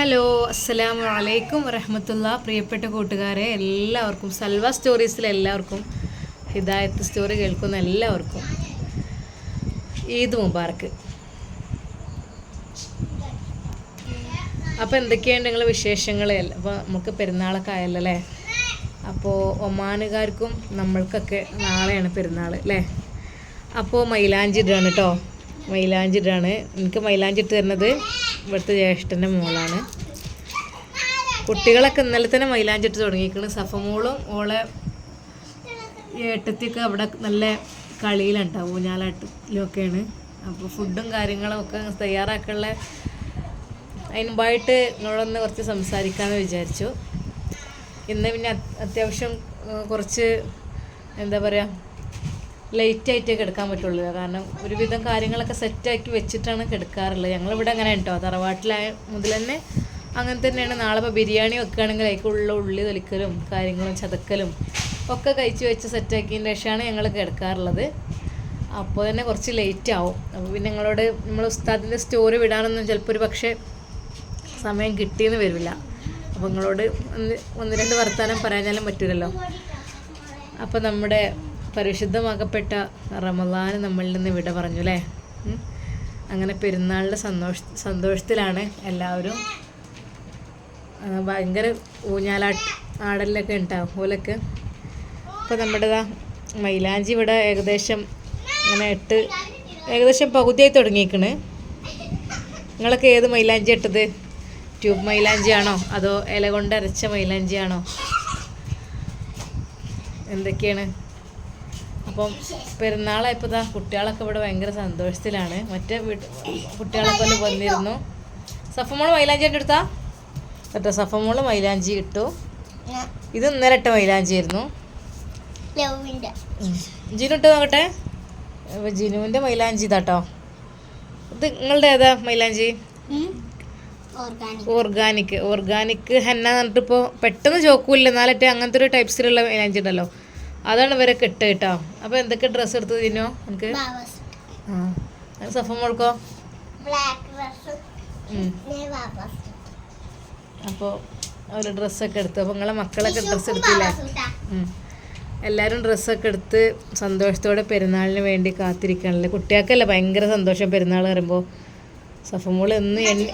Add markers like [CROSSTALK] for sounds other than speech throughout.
Hello അസ്സലാമു അലൈക്കും വറഹമത്തുള്ള. പ്രിയപ്പെട്ട കൂട്ടുകാരെ എല്ലാവർക്കും സൽവ സ്റ്റോറീസിലെ എല്ലാവർക്കും ഹിദായത്ത് സ്റ്റോറി കേൾക്കുന്ന എല്ലാവർക്കും ഈദ് മുബാർക്ക് അപ്പോൾ എന്തൊക്കെയാണ് നിങ്ങൾ വിശേഷങ്ങൾ അപ്പോൾ നമുക്ക് പെരുന്നാളൊക്കെ ആയല്ലോ അപ്പോൾ ഒമാനുകാർക്കും നമ്മൾക്കൊക്കെ നാളെയാണ് പെരുന്നാൾ അല്ലേ? അപ്പോൾ മൈലാഞ്ചി കേട്ടോ മൈലാഞ്ചി ഇടാണ് എനിക്ക് മൈലാഞ്ചിട്ട് തരുന്നത് ഇവിടുത്തെ ജ്യേഷ്ഠന്റെ മോളാണ്. കുട്ടികളൊക്കെ ഇന്നലെ തന്നെ മൈലാഞ്ചിട്ട് തുടങ്ങിയിരിക്കുന്നത് തുടങ്ങിയിരിക്കുന്നു സഫമോളും ഓളെ ഏട്ടത്തിയൊക്കെ അവിടെ നല്ല കളിയിലുണ്ടാവും ഊഞ്ഞാലാട്ടിലൊക്കെയാണ് അപ്പോൾ ഫുഡും കാര്യങ്ങളും ഒക്കെ തയ്യാറാക്കാനുള്ള അതിന് മുമ്പായിട്ട് നിങ്ങളൊന്ന് കുറച്ച് സംസാരിക്കാമെന്ന് വിചാരിച്ചു. ഇന്ന് പിന്നെ അത്യാവശ്യം കുറച്ച് എന്താ പറയുക ലേറ്റ് ആയിട്ടേ കിടക്കാൻ പറ്റുള്ളൂ. കാരണം ഒരുവിധം കാര്യങ്ങളൊക്കെ സെറ്റാക്കി വെച്ചിട്ടാണ് കിടക്കാറുള്ളത്. ഞങ്ങളിവിടെ അങ്ങനെ കേട്ടോ തറവാട്ടിലായ മുതൽ തന്നെ അങ്ങനെ തന്നെയാണ്. നാളെ ഇപ്പോൾ ബിരിയാണി വെക്കുകയാണെങ്കിൽ അതിലേക്കുള്ള ഉള്ളി തൊലിക്കലും കാര്യങ്ങളും ചതക്കലും ഒക്കെ കഴിച്ച് വെച്ച് സെറ്റാക്കിയതിന് ശേഷമാണ് ഞങ്ങൾ കിടക്കാറുള്ളത്. അപ്പോൾ തന്നെ കുറച്ച് ലേറ്റ് ആവും. അപ്പോൾ പിന്നെ ഞങ്ങളോട് നമ്മൾ ഉസ്താദിന്റെ സ്റ്റോറി വിടാനൊന്നും ചിലപ്പോൾ ഒരു പക്ഷേ സമയം കിട്ടിയെന്ന് വരില്ല. അപ്പോൾ നിങ്ങളോട് ഒന്ന് ഒന്ന് രണ്ട് വർത്തമാനം പറയാനാലും പറ്റില്ലല്ലോ അപ്പോൾ നമ്മുടെ പരിശുദ്ധമാക്കപ്പെട്ട റമദാൻ നമ്മളിൽ നിന്ന് വിട പറഞ്ഞു അല്ലേ? അങ്ങനെ പെരുന്നാളിന്റെ സന്തോഷ സന്തോഷത്തിലാണ് എല്ലാവരും ഭയങ്കര ഊഞ്ഞാലാട്ട് ആടലിലൊക്കെ ഉണ്ടാവും പോലൊക്കെ അപ്പോൾ നമ്മുടേതാ മൈലാഞ്ചി ഇവിടെ ഏകദേശം അങ്ങനെ എട്ട് ഏകദേശം പകുതിയായി തുടങ്ങിയേക്കണ്. നിങ്ങളൊക്കെ ഏത് മൈലാഞ്ചി ഇട്ടത്? ട്യൂബ് മൈലാഞ്ചി ആണോ അതോ ഇല കൊണ്ട് അരച്ച മൈലാഞ്ചി ആണോ എന്തൊക്കെയാണ്? അപ്പം പെരുന്നാളായപ്പോൾ ഇതാ കുട്ടികളൊക്കെ ഇവിടെ ഭയങ്കര സന്തോഷത്തിലാണ്. മറ്റേ വീട്ട് കുട്ടികളൊക്കെ വന്നിരുന്നു. സഫമോൾ മൈലാഞ്ചി ആയിട്ട് എടുത്താ കേട്ടോ സഫമോൾ മൈലാഞ്ചി ഇട്ടു. ഇത് ഇന്നലെ ഇട്ട മൈലാഞ്ചി ആയിരുന്നു. ജിനു ഇട്ട് നോക്കട്ടെ. ജിനുവിന്റെ മൈലാഞ്ചി ഇതാട്ടോ ഇത് നിങ്ങളുടെ ഏതാ മൈലാഞ്ചി? ഓർഗാനിക്. ഓർഗാനിക്. ഹെന്ന എന്ന് പറഞ്ഞിട്ട് ഇപ്പോൾ പെട്ടെന്ന് ചോക്കൂല്ല. എന്നാലിട്ട് അങ്ങനത്തെ ഒരു ടൈപ്സിലുള്ള മൈലാഞ്ചി ഉണ്ടല്ലോ. അതാണ് ഇവരൊക്കെ ഇട്ട് കേട്ടോ. അപ്പൊ എന്തൊക്കെ ഡ്രസ്സ് എടുത്ത് തിന്നോ എനിക്ക് സഫ മോൾക്കോ? അപ്പോൾ ഒരു ഡ്രസ്സൊക്കെ എടുത്തു. അപ്പോൾ നിങ്ങളെ മക്കളൊക്കെ ഡ്രസ്സ് എടുത്തില്ലേ. എല്ലാവരും ഡ്രസ്സൊക്കെ എടുത്ത് സന്തോഷത്തോടെ പെരുന്നാളിന് വേണ്ടി കാത്തിരിക്കണല്ലേ? കുട്ടികൾക്കല്ലേ ഭയങ്കര സന്തോഷം പെരുന്നാൾ പറയുമ്പോൾ സഫമോൾ എന്ന് എണ്ണി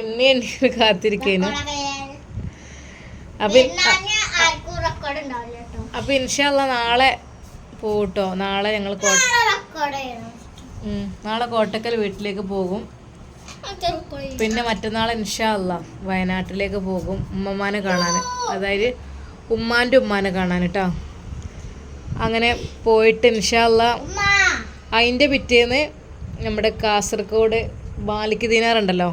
എണ്ണി എണ്ണി കാത്തിരിക്കേനു. അപ്പം പെരുന്നാളിന് ആർക്കും റെക്കോർഡ് ഉണ്ടാവില്ല കേട്ടോ അപ്പം ഇൻഷാല്ല നാളെ പോട്ടോ നാളെ ഞങ്ങൾ നാളെ കോട്ടക്കൽ വീട്ടിലേക്ക് പോകും. പിന്നെ മറ്റന്നാൾ ഇൻഷാല്ല വയനാട്ടിലേക്ക് പോകും ഉമ്മമാനെ കാണാൻ അതായത് ഉമ്മാന്റെ ഉമ്മാനെ കാണാൻ കേട്ടോ അങ്ങനെ പോയിട്ട് ഇൻഷാല്ല അതിന്റെ പിറ്റേന്ന് നമ്മുടെ കാസർഗോഡ് ബാലിക്ക് ദിനാറുണ്ടല്ലോ.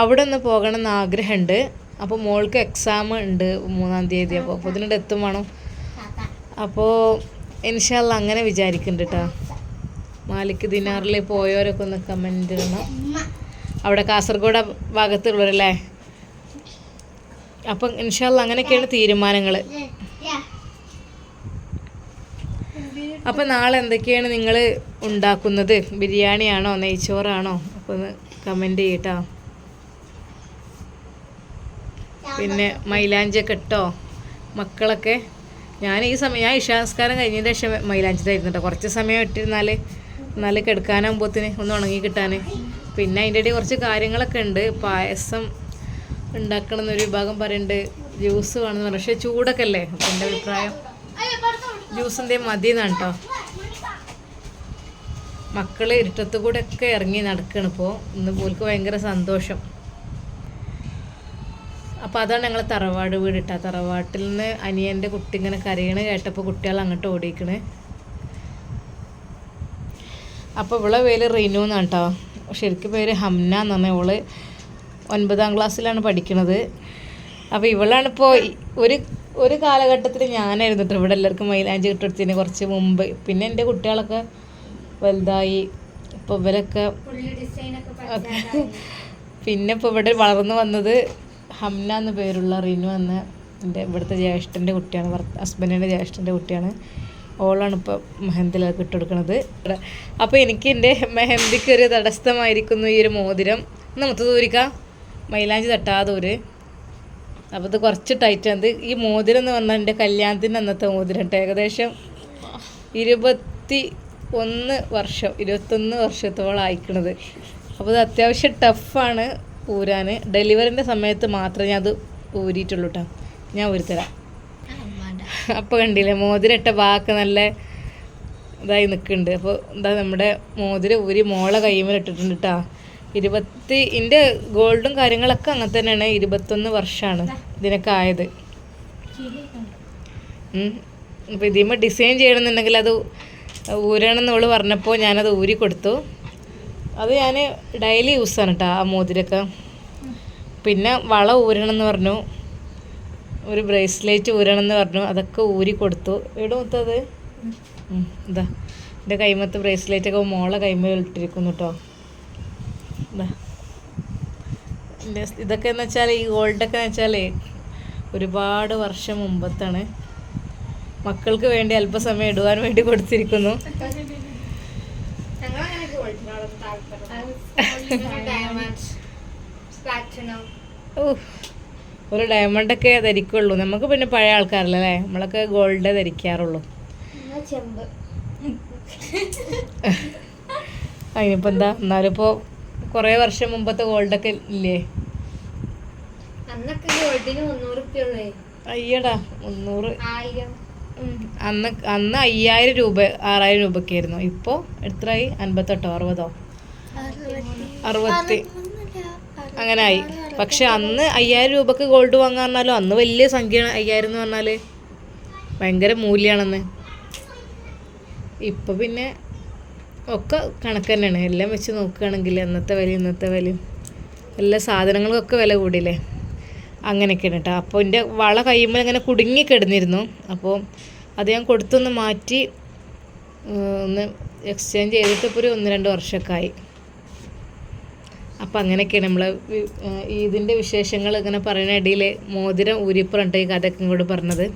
അവിടെ ഒന്ന് പോകണം എന്ന് ആഗ്രഹമുണ്ട്. അപ്പോൾ മോൾക്ക് എക്സാം ഉണ്ട് മൂന്നാം തീയതി അപ്പോൾ അപ്പോൾ ഇതിനിടെ എത്തും വേണം. അപ്പോൾ ഇൻഷാല്ല അങ്ങനെ വിചാരിക്കുന്നുണ്ട് കേട്ടോ മാലിക് ദിനാറിൽ പോയവരൊക്കെ ഒന്ന് കമന്റ് ഇടണം. അവിടെ കാസർഗോഡ് ഭാഗത്തുള്ളവരല്ലേ? അപ്പം ഇൻഷാല്ല അങ്ങനെയൊക്കെയാണ് തീരുമാനങ്ങൾ. അപ്പം നാളെ എന്തൊക്കെയാണ് നിങ്ങൾ ഉണ്ടാക്കുന്നത്? ബിരിയാണിയാണോ നെയ്ച്ചോറാണോ? അപ്പോൾ ഒന്ന് കമന്റ് ചെയ്യട്ടോ പിന്നെ മൈലാഞ്ചിയൊക്കെ ഇട്ടോ? മക്കളൊക്കെ? ഞാൻ ഈ സമയം ഞാൻ ഇഷാസ്കാരം കഴിഞ്ഞതിന് ശേഷം മൈലാഞ്ചി തരുന്നു കേട്ടോ കുറച്ച് സമയം ഇട്ടിരുന്നാൽ എന്നാൽ കിടക്കാനാകുമ്പോത്തിന് ഒന്ന് ഉണങ്ങി കിട്ടാൻ പിന്നെ അതിന്റെ ഇടയിൽ കുറച്ച് കാര്യങ്ങളൊക്കെ ഉണ്ട്. പായസം ഉണ്ടാക്കണം എന്നൊരു വിഭാഗം പറയുന്നുണ്ട് ജ്യൂസ് വേണമെന്ന് പറഞ്ഞു പക്ഷേ ചൂടൊക്കെ അല്ലേ? അപ്പം എന്റെ അഭിപ്രായം ജ്യൂസ് എന്തേലും മതി എന്നാണ് കേട്ടോ മക്കൾ ഇരുട്ടത്തു കൂടെ ഒക്കെ ഇറങ്ങി നടക്കണം ഇപ്പോൾ ഇന്ന് പോൽക്ക് ഭയങ്കര സന്തോഷം. അപ്പോൾ അതാണ് ഞങ്ങൾ തറവാട് വീട് ഇട്ടാ തറവാട്ടിൽ നിന്ന് അനിയന്റെ കുട്ടി ഇങ്ങനെ കരയണ കേട്ടപ്പോൾ കുട്ടികൾ അങ്ങോട്ട് ഓടിക്കണ് അപ്പോൾ ഇവളെ പേര് റിനു എന്നാണ് കേട്ടോ ശരിക്കും പേര് ഹംന എന്ന് പറഞ്ഞാൽ ഇവൾ ഒൻപതാം ക്ലാസ്സിലാണ് പഠിക്കണത്. അപ്പോൾ ഇവളാണ് ഇപ്പോൾ ഒരു ഒരു കാലഘട്ടത്തിൽ ഞാനായിരുന്നു കേട്ടോ ഇവിടെ എല്ലാവർക്കും മൈലാഞ്ചി കിട്ടെടുത്തതിന് കുറച്ച് മുമ്പ്. പിന്നെ എന്റെ കുട്ടികളൊക്കെ വലുതായി. ഇപ്പോൾ ഇവരൊക്കെ. [LAUGHS] പിന്നെ ഇപ്പോൾ ഇവിടെ വളർന്നു വന്നത് ഹംന എന്ന പേരുള്ള റിനു എന്ന എന്റെ ഇവിടുത്തെ ജ്യേഷ്ഠന്റെ കുട്ടിയാണ് ഹസ്ബൻഡിന്റെ ജ്യേഷ്ഠന്റെ കുട്ടിയാണ്. ഓളാണ് ഇപ്പോൾ മെഹന്തിലൊക്കെ ഇട്ട് കൊടുക്കുന്നത് അപ്പോൾ എനിക്ക് എന്റെ മെഹന്തിക്ക് ഒരു തടസ്സമായിരിക്കുന്നു ഈ ഒരു മോതിരം. നമുക്ക് തൂരിക്കാം. മൈലാഞ്ചി തട്ടാതെ ഒരു. അപ്പോൾ ഇത് കുറച്ച് ടൈറ്റ് ആണ് ഈ മോതിരം എന്ന് പറഞ്ഞാൽ എന്റെ കല്യാണത്തിന്റെ അന്നത്തെ മോതിരം ഏകദേശം ഇരുപത്തി ഒന്ന് വർഷം ഇരുപത്തൊന്ന് വർഷത്തോളം അയക്കണത് അപ്പോൾ ഇത് അത്യാവശ്യം ടഫാണ്. ഊരാൻ ഡെലിവറിന്റെ സമയത്ത് മാത്രമേ ഞാൻ അത് ഊരിയിട്ടുള്ളൂ കേട്ടോ ഞാൻ ഊരിത്തരാം. അപ്പോൾ കണ്ടില്ലേ മോതിരട്ട വാക്ക് നല്ല ഇതായി നിൽക്കുന്നുണ്ട് അപ്പോൾ എന്താ നമ്മുടെ മോതിര ഊരി മോളെ കൈമേൽ ഇട്ടിട്ടുണ്ട് കേട്ടോ ഇരുപത്തി എന്റെ ഗോൾഡും കാര്യങ്ങളൊക്കെ അങ്ങനെ തന്നെയാണ്. ഇരുപത്തൊന്ന് വർഷമാണ് ഇതിനൊക്കെ ആയത്. അപ്പോൾ ഇതിമ്മ ഡിസൈൻ ചെയ്യണമെന്നുണ്ടെങ്കിൽ അത് ഊരണം എന്നുള്ളു പറഞ്ഞപ്പോൾ ഞാനത് ഊരി കൊടുത്തു. അത് ഞാൻ ഡെയിലി യൂസ് ആണ് കേട്ടോ ആ മോതിരൊക്കെ. പിന്നെ വള ഊരണം എന്ന് പറഞ്ഞു. ഒരു ബ്രേസ്ലെറ്റ് ഊരണം എന്ന് പറഞ്ഞു. അതൊക്കെ ഊരി കൊടുത്തു. എവിടെ മൊത്തത് ഇതാ. എന്റെ കൈമത്ത് ബ്രേസ്ലെറ്റ് ഒക്കെ മോളെ കൈമേ ഇട്ടിരിക്കുന്നു കേട്ടോ ഇതാ. ഇതൊക്കെ എന്ന് വെച്ചാൽ ഈ ഗോൾഡൊക്കെ എന്ന് വെച്ചാൽ ഒരുപാട് വർഷം മുമ്പത്താണ്. മക്കൾക്ക് വേണ്ടി അല്പസമയം ഇടുവാൻ വേണ്ടി കൊടുത്തിരിക്കുന്നു. ഓ ഡയമണ്ട് ഒക്കെ ധരിക്കുള്ളൂ. നമുക്ക് പിന്നെ പഴയ ആൾക്കാരല്ലേ നമ്മളൊക്കെ ഗോൾഡ് ധരിക്കാറുള്ളൂ. അതിനിപ്പോ എന്താ? എന്നാലും ഇപ്പോ കുറേ വർഷം മുമ്പത്തെ ഗോൾഡൊക്കെ ഇല്ലേ? അയ്യടാ മുന്നൂറ്. അന്ന് അന്ന് അയ്യായിരം രൂപ ആറായിരം രൂപയ്ക്കായിരുന്നു ഇപ്പോ എത്രയായി അൻപത്തെട്ടോ അറുപതോ? അറുപത്തി. അങ്ങനെ ആയി പക്ഷെ അന്ന് അയ്യായിരം രൂപക്ക് ഗോൾഡ് വാങ്ങാൻ പറഞ്ഞാലും അന്ന് വലിയ സംഖ്യയാണ് അയ്യായിരം എന്ന് പറഞ്ഞാൽ ഭയങ്കര മൂല്യമാണെന്ന് ഇപ്പം പിന്നെ ഒക്കെ കണക്ക് തന്നെയാണ്. എല്ലാം വെച്ച് നോക്കുകയാണെങ്കിൽ അന്നത്തെ വില ഇന്നത്തെ വിലയും എല്ലാ സാധനങ്ങൾക്കൊക്കെ വില കൂടിയില്ലേ? അങ്ങനെയൊക്കെയാണ് കേട്ടോ. അപ്പോൾ എന്റെ വള കഴിയുമ്പോൾ ഇങ്ങനെ കുടുങ്ങി കിടന്നിരുന്നു. അപ്പോൾ അത് ഞാൻ കൊടുത്തൊന്ന് മാറ്റി ഒന്ന് എക്സ്ചേഞ്ച് ചെയ്തിട്ട് ഇപ്പോൾ ഒരു ഒന്ന് രണ്ട് വർഷമൊക്കെ ആയി. അപ്പം അങ്ങനെയൊക്കെയാണ് നമ്മൾ ഇതിന്റെ വിശേഷങ്ങൾ ഇങ്ങനെ പറയുന്ന ഇടയിൽ മോതിരം ഊരിപ്പുറണ്ട് ഈ കഥയൊക്കെ ഇങ്ങോട്ട് പറഞ്ഞത്.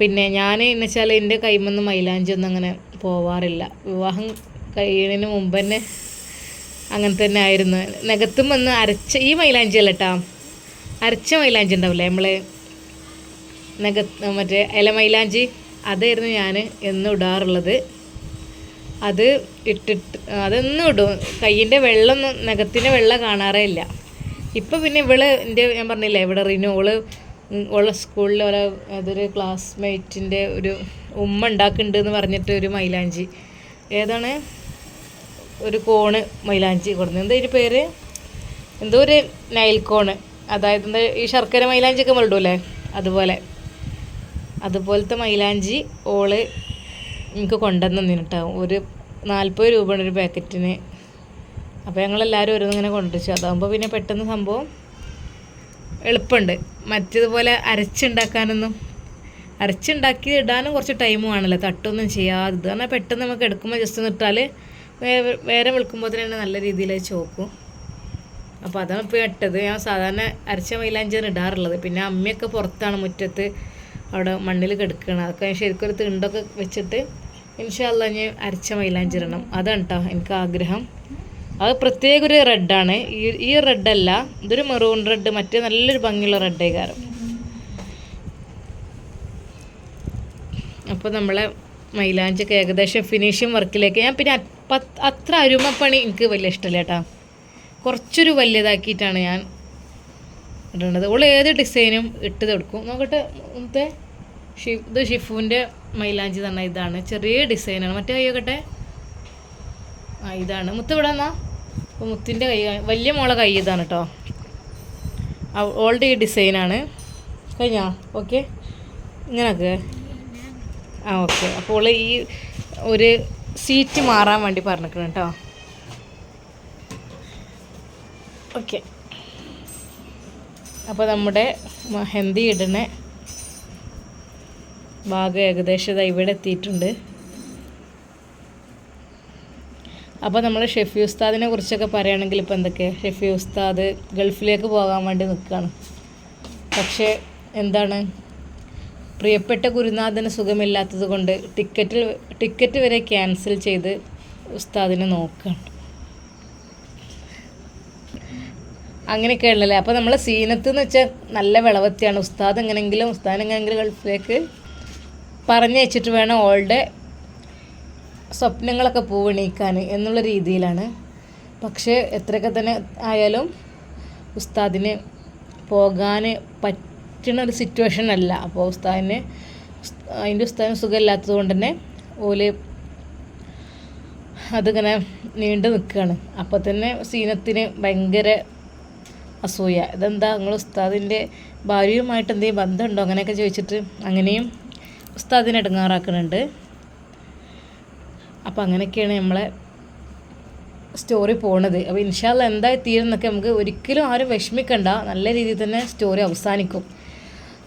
പിന്നെ ഞാൻ എന്ന് വെച്ചാൽ എന്റെ കൈമൊന്നും മൈലാഞ്ചി ഒന്നും അങ്ങനെ പോവാറില്ല. വിവാഹം കഴിയുന്നതിന് മുമ്പ് തന്നെ അങ്ങനെ തന്നെ ആയിരുന്നു. നികത്തും വന്ന് അരച്ച ഈ മൈലാഞ്ചി അല്ല കേട്ടോ അരച്ച മൈലാഞ്ചി ഉണ്ടാവില്ലേ? നമ്മൾ നികത്ത് മറ്റേ ഇല മൈലാഞ്ചി അതായിരുന്നു ഞാൻ എന്നും ഇടാറുള്ളത്. അത് ഇട്ടിട്ട് അതൊന്നും ഇടും. കയ്യിന്റെ വെള്ളമൊന്നും നഖത്തിന്റെ വെള്ളം കാണാറേ ഇല്ല. ഇപ്പം പിന്നെ ഇവൾ എന്റെ ഞാൻ പറഞ്ഞില്ലേ ഇവിടെ റിനു ഓൾ ഓളെ സ്കൂളിൽ ഓരോ അതൊരു ക്ലാസ്മേറ്റിന്റെ ഒരു ഉമ്മ ഉണ്ടാക്കുന്നുണ്ട് എന്ന് പറഞ്ഞിട്ട് ഒരു മൈലാഞ്ചി. ഏതാണ്? ഒരു കോണ് മൈലാഞ്ചി കൊടുത്തു എന്താ ഇതിന്റെ പേര്? എന്തോ ഒരു നൈൽ അതായത് എന്താ ഈ ശർക്കര മൈലാഞ്ചിയൊക്കെ മുള്ളൂല്ലേ അതുപോലെ. അതുപോലത്തെ മൈലാഞ്ചി ഓൾ എനിക്ക് കൊണ്ടുവന്നു കേട്ടോ ഒരു നാൽപ്പത് രൂപയുടെ ഒരു പാക്കറ്റിന്. അപ്പോൾ ഞങ്ങളെല്ലാവരും ഓരോന്നിങ്ങനെ കൊണ്ടുവച്ചു. അതാകുമ്പോൾ പിന്നെ പെട്ടെന്ന് സംഭവം എളുപ്പമുണ്ട്. മറ്റേതുപോലെ അരച്ചുണ്ടാക്കാനൊന്നും അരച്ചുണ്ടാക്കി ഇടാനും കുറച്ച് ടൈം വേണമല്ലോ തട്ടൊന്നും ചെയ്യാതെ. ഇത് കാരണം പെട്ടെന്ന് നമുക്ക് എടുക്കുമ്പോൾ ജസ്റ്റ് ഒന്ന് ഇട്ടാൽ വേറെ വിളിക്കുമ്പോൾ തന്നെ നല്ല രീതിയിൽ ചോക്കും. അപ്പോൾ അതാണ് ഇപ്പോൾ ഇട്ടത്. ഞാൻ സാധാരണ അരച്ച മൈലാഞ്ചിയാണ് ഇടാറുള്ളത്. പിന്നെ അമ്മയൊക്കെ പുറത്താണ് മുറ്റത്ത് അവിടെ മണ്ണിൽ കിടക്കണം അതൊക്കെ ശരിക്കും ഒരു തിണ്ടൊക്കെ വെച്ചിട്ട് ഇൻഷാല്ല ഞാൻ അരച്ച മൈലാഞ്ചി ഇടണം. അതാണ് കേട്ടോ എനിക്ക് ആഗ്രഹം. അത് പ്രത്യേക ഒരു റെഡാണ് ഈ ഈ റെഡല്ല ഇതൊരു മെറൂൺ റെഡ് മറ്റേ നല്ലൊരു ഭംഗിയുള്ള റെഡേ കാരം അപ്പോൾ നമ്മളെ മൈലാഞ്ചൊക്കെ ഏകദേശം ഫിനിഷിങ് വർക്കിലേക്ക് ഞാൻ പിന്നെ അത്ര അരുമപ്പണി എനിക്ക് വലിയ ഇഷ്ടമല്ല കേട്ടോ കുറച്ചൊരു വലിയതാക്കിയിട്ടാണ് ഞാൻ ഇടുന്നത് ഓൾ ഏത് ഡിസൈനും ഇട്ട് കൊടുക്കും. നോക്കട്ടെ മുത്തേ ഇത് ഷിഫുവിന്റെ മൈലാഞ്ചി തന്നെ ഇതാണ്. ചെറിയ ഡിസൈനാണ് മറ്റേ കൈ നോക്കട്ടെ ആ ഇതാണ്. മുത്ത് ഇവിടെ എന്നാ അപ്പോൾ മുത്തിന്റെ കൈ വലിയ മോളെ കൈ ഇതാണ് കേട്ടോ ഓൾഡ് ഈ ഡിസൈനാണ് കഴിഞ്ഞാ? ഓക്കെ ഇങ്ങനെയൊക്കെ ആ ഓക്കെ അപ്പോൾ ഈ ഒരു സീറ്റ് മാറാൻ വേണ്ടി പറഞ്ഞിരിക്കണം കേട്ടോ ഓക്കെ അപ്പോൾ നമ്മുടെ മെഹന്തി ഇടുന്ന ഭാഗം ഏകദേശം ഇവിടെ എത്തിയിട്ടുണ്ട്. അപ്പോൾ നമ്മൾ ഷെഫി ഉസ്താദിനെ കുറിച്ചൊക്കെ പറയുകയാണെങ്കിൽ ഇപ്പോൾ എന്തൊക്കെ? ഷെഫി ഉസ്താദ് ഗൾഫിലേക്ക് പോകാൻ വേണ്ടി നിൽക്കുകയാണ്. പക്ഷേ എന്താണ്? പ്രിയപ്പെട്ട ഗുരുനാഥന് സുഖമില്ലാത്തത് കൊണ്ട് ടിക്കറ്റിൽ ടിക്കറ്റ് വരെ ക്യാൻസൽ ചെയ്ത് ഉസ്താദിനെ നോക്കുകയാണ്. അങ്ങനെയൊക്കെയാണല്ലേ അപ്പോൾ നമ്മൾ സീനത്ത് എന്ന് വെച്ചാൽ നല്ല വിളവത്തിയാണ്. ഉസ്താദ് എങ്ങനെയെങ്കിലും ഉസ്താദ് എങ്ങനെയെങ്കിലും ഗൾഫിലേക്ക് പറഞ്ഞയച്ചിട്ട് വേണം ഓളുടെ സ്വപ്നങ്ങളൊക്കെ പൂവണീക്കാൻ എന്നുള്ള രീതിയിലാണ്. പക്ഷേ എത്രയൊക്കെ തന്നെ ആയാലും ഉസ്താദിന് പോകാൻ പറ്റണ ഒരു സിറ്റുവേഷൻ അല്ല. അപ്പോൾ ഉസ്താദിന് ഉസ്- അതിന്റെ ഉസ്താദിന് സുഖമില്ലാത്തത് കൊണ്ട് തന്നെ ഓൽ അതിങ്ങനെ നീണ്ടു നിൽക്കുകയാണ്. അപ്പോൾ തന്നെ സീനത്തിന് ഭയങ്കര അസൂയ. ഇതെന്താ? നിങ്ങൾ ഉസ്താദിന്റെ ഭാര്യയുമായിട്ട് എന്തെങ്കിലും ബന്ധമുണ്ടോ? അങ്ങനെയൊക്കെ ചോദിച്ചിട്ട് അങ്ങനെയും ഉസ്താദിനെ ഇടങ്ങാറാക്കുന്നുണ്ട് അപ്പോൾ അങ്ങനെയൊക്കെയാണ് നമ്മളെ സ്റ്റോറി പോണത്. അപ്പോൾ ഇൻഷാല്ല എന്തായി തീരുന്നൊക്കെ നമുക്ക് ഒരിക്കലും ആരും വിഷമിക്കണ്ട. നല്ല രീതിയിൽ തന്നെ സ്റ്റോറി അവസാനിക്കും.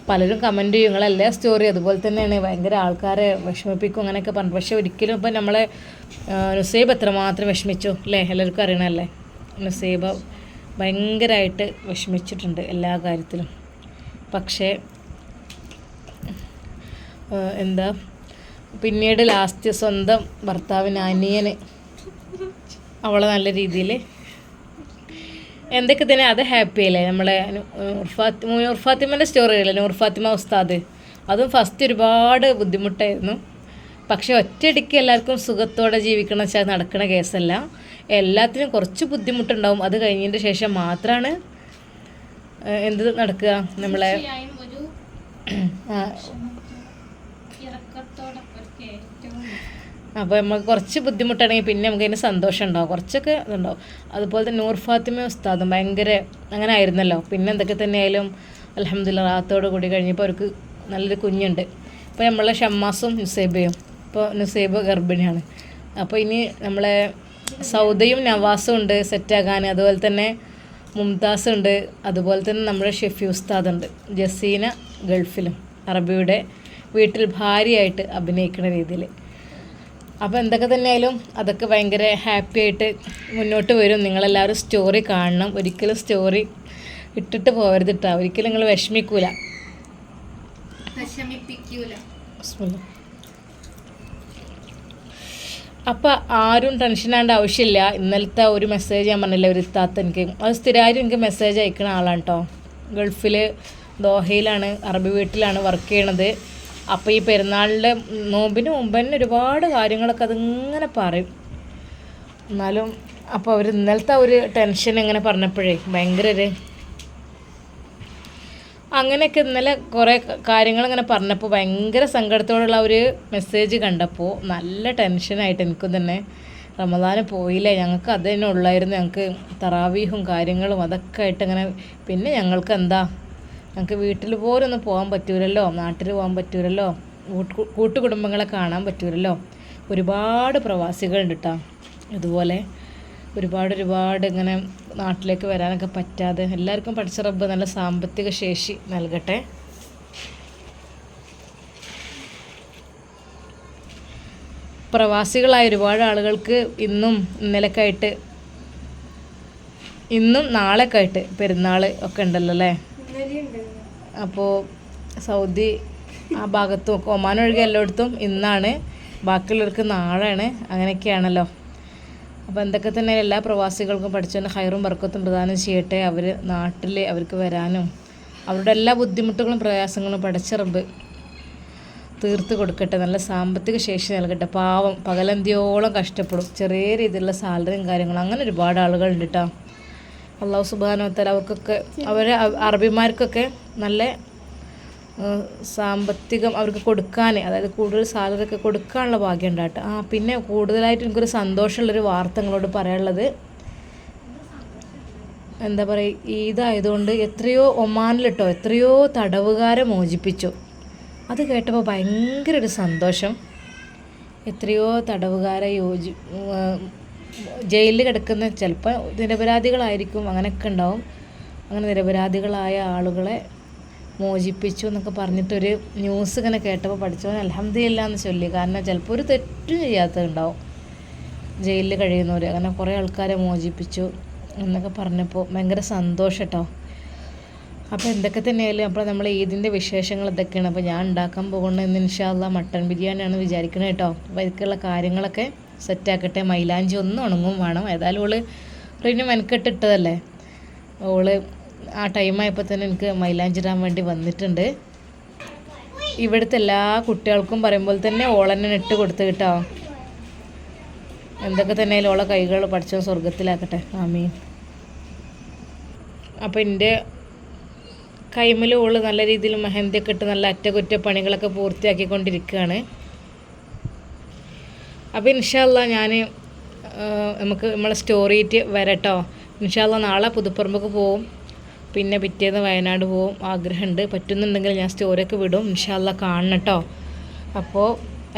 പലരും കമന്റ് ചെയ്യും നിങ്ങളെല്ലാ സ്റ്റോറി അതുപോലെ തന്നെയാണ്. ഭയങ്കര ആൾക്കാരെ വിഷമിപ്പിക്കും അങ്ങനെയൊക്കെ പറഞ്ഞു. പക്ഷേ ഒരിക്കലും ഇപ്പം നമ്മളെ നുസൈബ് എത്രമാത്രം വിഷമിച്ചു അല്ലേ എല്ലാവർക്കും അറിയണമല്ലേ നുസൈബ ഭയങ്കരമായിട്ട് വിഷമിച്ചിട്ടുണ്ട് എല്ലാ കാര്യത്തിലും. പക്ഷേ എന്താ? പിന്നീട് ലാസ്റ്റ് സ്വന്തം ഭർത്താവിന് അനിയന്. അവളെ നല്ല രീതിയിൽ എന്തൊക്കെ തന്നെ അത് ഹാപ്പി അല്ലേ? നമ്മളെ നൂർ ഫാത്തി ഫാത്തിമന്റെ സ്റ്റോറി അല്ലേ നൂർ ഫാത്തിമ ഉസ്താദ്. അതും ഫസ്റ്റ് ഒരുപാട് ബുദ്ധിമുട്ടായിരുന്നു. പക്ഷെ ഒറ്റയടിക്ക് എല്ലാവർക്കും സുഖത്തോടെ ജീവിക്കണം വെച്ചാൽ നടക്കുന്ന കേസല്ല. എല്ലാത്തിനും കുറച്ച് ബുദ്ധിമുട്ടുണ്ടാവും. അത് കഴിഞ്ഞതിന്റെ ശേഷം മാത്രമാണ് എന്ത് നടക്കുക നമ്മളെ? ആ, അപ്പോൾ നമുക്ക് കുറച്ച് ബുദ്ധിമുട്ടാണെങ്കിൽ പിന്നെ നമുക്ക് അതിന് സന്തോഷം ഉണ്ടാവും. കുറച്ചൊക്കെ ഇതുണ്ടാവും. അതുപോലെ തന്നെ നൂർ ഫാത്തിമ ഉസ്താദും ഭയങ്കര അങ്ങനെ ആയിരുന്നല്ലോ. പിന്നെ എന്തൊക്കെ തന്നെയായാലും അലഹമ്മദില്ല റാത്തോട് കൂടി കഴിഞ്ഞപ്പോൾ അവർക്ക് നല്ലൊരു കുഞ്ഞുണ്ട്. ഇപ്പോൾ നമ്മളെ ഷമ്മാസും നുസൈബയും. ഇപ്പോൾ നുസൈബ് ഗർഭിണിയാണ്. അപ്പോൾ ഇനി നമ്മളെ സൗദയും നവാസും ഉണ്ട് സെറ്റാകാൻ അതുപോലെ തന്നെ മുംതാസ് ഉണ്ട്. അതുപോലെ തന്നെ നമ്മുടെ ഷെഫി ഉസ്താദ് ഉണ്ട്. ജസീന ഗൾഫിലും അറബിയുടെ വീട്ടിൽ ഭാര്യയായിട്ട് അഭിനയിക്കുന്ന രീതിയിൽ. അപ്പോൾ എന്തൊക്കെ തന്നെയായാലും അതൊക്കെ ഭയങ്കര ഹാപ്പി ആയിട്ട് മുന്നോട്ട് വരും. നിങ്ങളെല്ലാവരും സ്റ്റോറി കാണണം. ഒരിക്കലും സ്റ്റോറി ഇട്ടിട്ട് പോകരുത് കേട്ടോ ഒരിക്കലും നിങ്ങൾ വിഷമിക്കൂല. വിഷമിപ്പിക്കൂല. ബിസ്മില്ലാ. അപ്പം ആരും ടെൻഷനാണ്ട് ആവശ്യമില്ല. ഇന്നലത്തെ ഒരു മെസ്സേജ് ഞാൻ പറഞ്ഞില്ല ഒരു ഇത്താത്ത എനിക്ക് അത് സ്ഥിരമായിട്ട് എനിക്ക് മെസ്സേജ് അയക്കുന്ന ആളാണ് കേട്ടോ ഗൾഫിൽ ദോഹയിലാണ് അറബി വീട്ടിലാണ് വർക്ക് ചെയ്യണത്. അപ്പോൾ ഈ പെരുന്നാളിന്റെ നോമ്പിന് മുമ്പ് തന്നെ ഒരുപാട് കാര്യങ്ങളൊക്കെ അതിങ്ങനെ പറയും. എന്നാലും അപ്പോൾ അവർ ഇന്നലത്തെ ഒരു ടെൻഷൻ ഇങ്ങനെ പറഞ്ഞപ്പോഴേ ഭയങ്കര ഒരു അങ്ങനെയൊക്കെ ഇന്നലെ കുറേ കാര്യങ്ങളിങ്ങനെ പറഞ്ഞപ്പോൾ ഭയങ്കര സങ്കടത്തോടുള്ള ഒരു മെസ്സേജ് കണ്ടപ്പോൾ നല്ല ടെൻഷനായിട്ട് എനിക്കും തന്നെ. റമദാന് പോയില്ല ഞങ്ങൾക്ക് അത് തന്നെ ഉള്ളായിരുന്നു. ഞങ്ങൾക്ക് തറാവീഹും കാര്യങ്ങളും അതൊക്കെ ആയിട്ട് അങ്ങനെ പിന്നെ ഞങ്ങൾക്ക് എന്താ ഞങ്ങൾക്ക് വീട്ടിൽ പോലും ഒന്നും പോകാൻ പറ്റൂലല്ലോ നാട്ടിൽ പോകാൻ പറ്റൂലല്ലോ കൂട്ടു- കൂട്ടുകുടുംബങ്ങളെ കാണാൻ പറ്റൂലല്ലോ. ഒരുപാട് പ്രവാസികളുണ്ട് കേട്ടോ ഇതുപോലെ ഒരുപാട് ഒരുപാട് ഇങ്ങനെ നാട്ടിലേക്ക് വരാനൊക്കെ പറ്റാതെ എല്ലാവർക്കും പഠിച്ച റബ്ബ് നല്ല സാമ്പത്തിക ശേഷി നൽകട്ടെ. പ്രവാസികളായ ഒരുപാട് ആളുകൾക്ക് ഇന്നും ഇന്നലെയൊക്കെ ആയിട്ട് ഇന്നും നാളെയൊക്കെ ആയിട്ട് പെരുന്നാൾ ഒക്കെ ഉണ്ടല്ലോ അല്ലേ അപ്പോൾ സൗദി ആ ഭാഗത്തും ഒമാൻ ഒഴികെ എല്ലായിടത്തും ഇന്നാണ്. ബാക്കിയുള്ളവർക്ക് നാളെയാണ്. അങ്ങനെയൊക്കെയാണല്ലോ. അപ്പോൾ എന്തൊക്കെ തന്നെ എല്ലാ പ്രവാസികൾക്കും പഠിച്ചതിന് ഹൈറും വർക്കത്തും പ്രദാനം ചെയ്യട്ടെ. അവർ നാട്ടിൽ അവർക്ക് വരാനും അവരുടെ എല്ലാ ബുദ്ധിമുട്ടുകളും പ്രയാസങ്ങളും പഠിച്ചറബ് തീർത്ത് കൊടുക്കട്ടെ. നല്ല സാമ്പത്തിക ശേഷി നൽകട്ടെ. പാവം പകലന്തിയോളം കഷ്ടപ്പെടും. ചെറിയ രീതിയിലുള്ള സാലറിയും കാര്യങ്ങളും അങ്ങനെ ഒരുപാട് ആളുകളുണ്ട് കേട്ടോ അള്ളാഹു സുബാനോത്തര അവർക്കൊക്കെ അവരെ അറബിമാർക്കൊക്കെ നല്ല സാമ്പത്തികം അവർക്ക് കൊടുക്കാൻ അതായത് കൂടുതൽ സാലറി ഒക്കെ കൊടുക്കാനുള്ള ഭാഗ്യം ഉണ്ടാകട്ടെ ആ പിന്നെ കൂടുതലായിട്ട് എനിക്കൊരു സന്തോഷമുള്ളൊരു വാർത്ത നിങ്ങളോട് പറയാനുള്ളത്. എന്താ പറയുക ഈദായതുകൊണ്ട് എത്രയോ ഒമാനിലിട്ടോ എത്രയോ തടവുകാരെ മോചിപ്പിച്ചു. അത് കേട്ടപ്പോൾ ഭയങ്കര ഒരു സന്തോഷം. എത്രയോ തടവുകാരെ യോജി ജയിലിൽ കിടക്കുന്ന ചിലപ്പോൾ നിരപരാധികളായിരിക്കും അങ്ങനെയൊക്കെ ഉണ്ടാവും. അങ്ങനെ നിരപരാധികളായ ആളുകളെ മോചിപ്പിച്ചു എന്നൊക്കെ പറഞ്ഞിട്ടൊരു ന്യൂസ് ഇങ്ങനെ കേട്ടപ്പോൾ പഠിച്ചവൻ അലഹമ്മദില്ല എന്ന് ചൊല്ലി. കാരണം ചിലപ്പോൾ ഒരു തെറ്റും ചെയ്യാത്തതുണ്ടാവും ജയിലിൽ കഴിയുന്നവർ അങ്ങനെ കുറേ ആൾക്കാരെ മോചിപ്പിച്ചു എന്നൊക്കെ പറഞ്ഞപ്പോൾ ഭയങ്കര സന്തോഷം കേട്ടോ അപ്പോൾ എന്തൊക്കെ തന്നെയായാലും അപ്പോൾ നമ്മൾ ഈദിന്റെ വിശേഷങ്ങൾ ഇതൊക്കെയാണ്. അപ്പോൾ ഞാൻ ഉണ്ടാക്കാൻ പോകുന്നത് ഇന്ന് ഇൻഷാല്ല മട്ടൺ ബിരിയാണിയാണ് വിചാരിക്കുന്നത് കേട്ടോ. അപ്പോൾ ഇതൊക്കെയുള്ള കാര്യങ്ങളൊക്കെ സെറ്റാക്കട്ടെ. മൈലാഞ്ചി ഒന്നും ഉണങ്ങും വേണം. ഏതായാലും ഓൾ റിനു മെനക്കെട്ടിട്ടതല്ലേ. ഓൾ ആ ടൈമായപ്പോൾ തന്നെ എനിക്ക് മൈലാഞ്ചി ഇടാൻ വേണ്ടി വന്നിട്ടുണ്ട്. ഇവിടുത്തെ എല്ലാ കുട്ടികൾക്കും പറയുമ്പോൾ തന്നെ ഓളെന്നെ ഇട്ട് കൊടുത്ത് കേട്ടോ. എന്തൊക്കെ തന്നെ ഓളെ കൈകൾ പഠിച്ച സ്വർഗത്തിലാക്കട്ടെ ആമീൻ. അപ്പോൾ എന്റെ കൈമലും ഓൾ നല്ല രീതിയിൽ മെഹന്തിയൊക്കെ ഇട്ട് നല്ല അറ്റകുറ്റപ്പണികളൊക്കെ പൂർത്തിയാക്കിക്കൊണ്ടിരിക്കുകയാണ്. അപ്പോൾ ഇൻഷാല്ല ഞാൻ നമുക്ക് നമ്മളെ സ്റ്റോറിയിട്ട് വരട്ടോ. ഇൻഷാല്ല നാളെ പുതുപ്പറമ്പൊക്കെ പോവും. പിന്നെ പിറ്റേന്ന് വയനാട് പോവും. ആഗ്രഹമുണ്ട് പറ്റുന്നുണ്ടെങ്കിൽ ഞാൻ സ്റ്റോറിയൊക്കെ വിടും. ഇൻഷാല്ല കാണണം കേട്ടോ അപ്പോൾ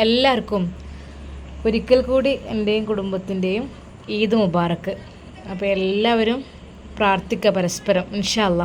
എല്ലാവർക്കും ഒരിക്കൽ കൂടി എന്റെയും കുടുംബത്തിന്റെയും ഈദ് മുബാറക്ക്. അപ്പോൾ എല്ലാവരും പ്രാർത്ഥിക്കുക പരസ്പരം. ഇൻഷാല്ല